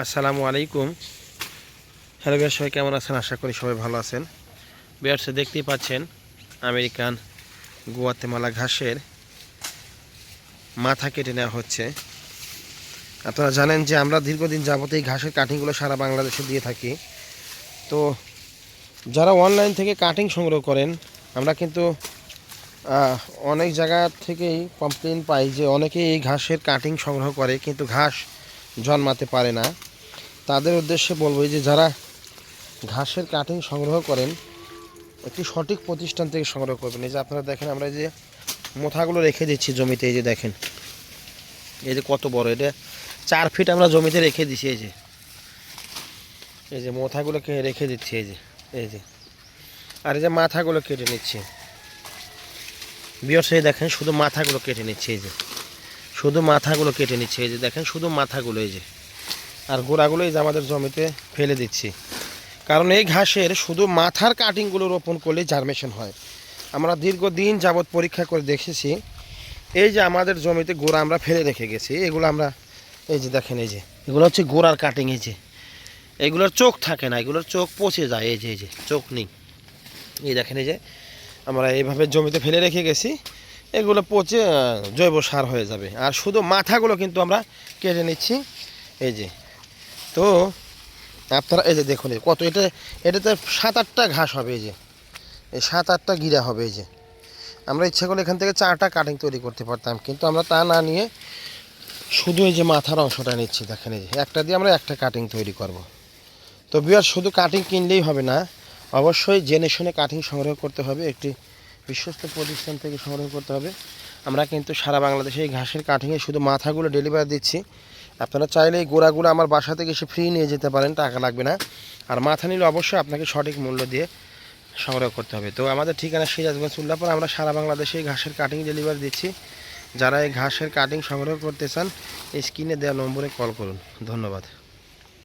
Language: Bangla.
আসসালামু আলাইকুম। হ্যালো বিয়ার সবাই কেমন আছেন? আশা করি সবাই ভালো আছেন। বিয়ার্সে দেখতেই পাচ্ছেন আমেরিকান গুয়াতেমালা ঘাসের মাথা কেটে নেওয়া হচ্ছে। আপনারা জানেন যে আমরা দীর্ঘদিন যাবত এই ঘাসের কাটিংগুলো সারা বাংলাদেশে দিয়ে থাকি। তো যারা অনলাইন থেকে কাটিং সংগ্রহ করেন, আমরা কিন্তু অনেক জায়গা থেকেই কমপ্লেন পাই যে অনেকেই এই ঘাসের কাটিং সংগ্রহ করে, কিন্তু ঘাস জন্মাতে পারে না। তাদের উদ্দেশ্যে বলব যে যারা ঘাসের কাটিং সংগ্রহ করেন, একটি সঠিক প্রতিষ্ঠান থেকে সংগ্রহ করবেন। এই যে আপনারা দেখেন, আমরা যে মোথাগুলো রেখে দিচ্ছি জমিতে, এই যে দেখেন। এই যে কত বড়, এটা চার ফিট আমরা জমিতে রেখে দিচ্ছি এই যে। এই যে মোথাগুলোকে রেখে দিচ্ছি, এই যে এই যে। আর এই যে মাথাগুলো কেটে নিচ্ছি। বিয়র সেই দেখেন, শুধু মাথাগুলো কেটে নিচ্ছে, এই যে। শুধু মাথাগুলো কেটে নিচ্ছে, এই যে দেখেন, শুধু মাথাগুলো, এই যে। আর গোড়াগুলো এই যে আমাদের জমিতে ফেলে দিচ্ছি। কারণ এই ঘাসের শুধু মাথার কাটিংগুলো রোপণ করলে জার্মেশন হয়। আমরা দীর্ঘদিন যাবৎ পরীক্ষা করে দেখেছি, এই যে আমাদের জমিতে গোড়া আমরা ফেলে রেখে গেছি, এগুলো আমরা, এই যে দেখেন, এই যে, এগুলো হচ্ছে গোড়ার কাটিং এই যে। এগুলোর চোখ থাকে না, এগুলোর চোখ পচে যায়, এই যে এই যে, চোখ নেই। এই দেখেন, এই যে, আমরা এইভাবে জমিতে ফেলে রেখে গেছি। এগুলো পচে জৈব সার হয়ে যাবে। আর শুধু মাথাগুলো কিন্তু আমরা কেটে নিচ্ছি। এই যে, তো আপনারা, এই যে দেখুন কত, এটা, এটাতে সাত আটটা ঘাস হবে, এই যে। এই সাত আটটা গিরা হবে, এই যে। আমরা ইচ্ছা করলে এখান থেকে চারটা কাটিং তৈরি করতে পারতাম, কিন্তু আমরা তা না নিয়ে শুধু এই যে মাথার অংশটা নিচ্ছি, দেখেন এই যে। একটা দিয়ে আমরা একটা কাটিং তৈরি করব। তো বিয়ার, শুধু কাটিং কিনলেই হবে না, অবশ্যই জেনে শুনে কাটিং সংগ্রহ করতে হবে, একটি বিশ্বস্ত প্রতিষ্ঠান থেকে সংগ্রহ করতে হবে। আমরা কিন্তু সারা বাংলাদেশে এই ঘাসের কাটিংয়ে শুধু মাথাগুলো ডেলিভারি দিচ্ছি। আপনারা চাইলে এই গোড়াগুলো আমার বাসা থেকে এসে ফ্রি নিয়ে যেতে পারেন, টাকা লাগবে না। আর মাথা নিলে অবশ্যই আপনাকে সঠিক মূল্য দিয়ে সংগ্রহ করতে হবে। তো আমাদের ঠিকানা সিরাজগঞ্জ উল্লাপুর আমরা সারা বাংলাদেশে এই ঘাসের কাটিং ডেলিভারি দিচ্ছি। যারা এই ঘাসের কাটিং সংগ্রহ করতে চান স্ক্রিনে দেওয়া নম্বরে কল করুন। ধন্যবাদ।